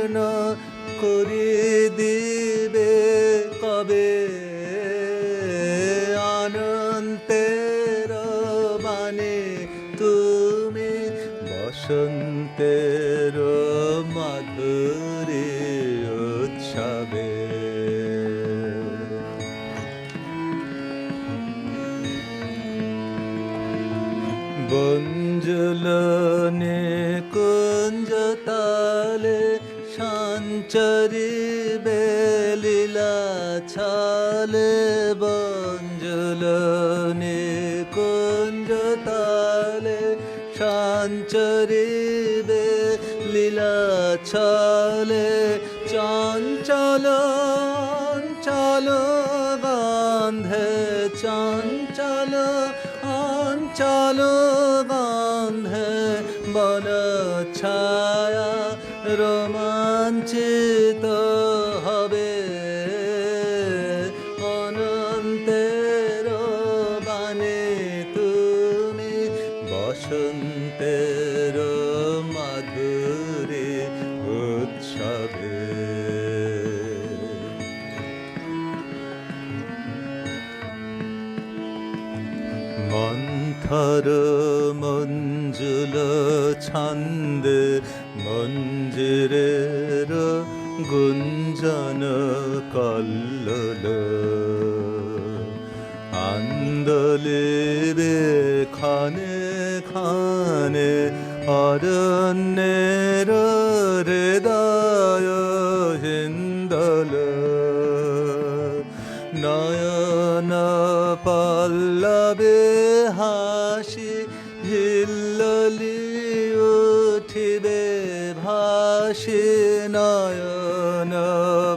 পরিপূর্ণ করি দিবে কবে? আনন্দের মানে তুমি বসন্তের মাধুরী উৎসবে। বঞ্জলনে কুঞ্জ তালে সঞ্চরি বেলীলা ছালে বঞ্জলনে কুঞ্জ তালে সঞ্চরি লীলা ছালে চঞ্চল চল গন্ধে চঞ্চল অঞ্চল গন্ধে বল ছায়া রোমাঞ্চিত হবে। অনন্তের বাণী তুমি বসন্তের মাধুরী উৎসবে। মন্থর মঞ্জুল ছন্দে মঞ্জিরের গুঞ্জন কল্লোল। আন্দোলিবে খানে খানে অরণ্যের হৃদয় হিন্দল। পল্লবে হাসি হিল্ললি উঠিবে ভাসি নয়ন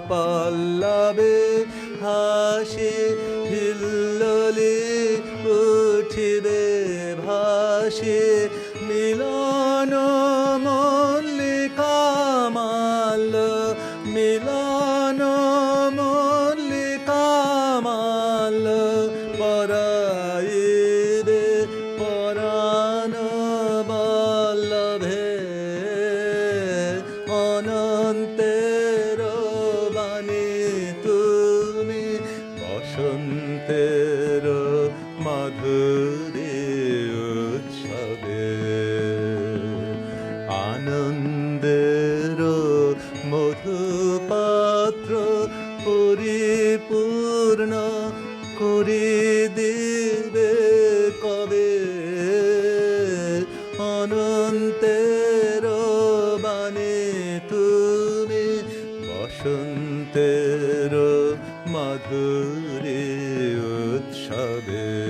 পল্লবে হাসি হিল্ললি উঠিবে ভাসি মাল পরাণ বল্লভে অনন্তের বাণী তুমি বসন্তের দিবে কবে? অনন্তের মানে তুমি বসন্তের মাধুরী উৎসবে।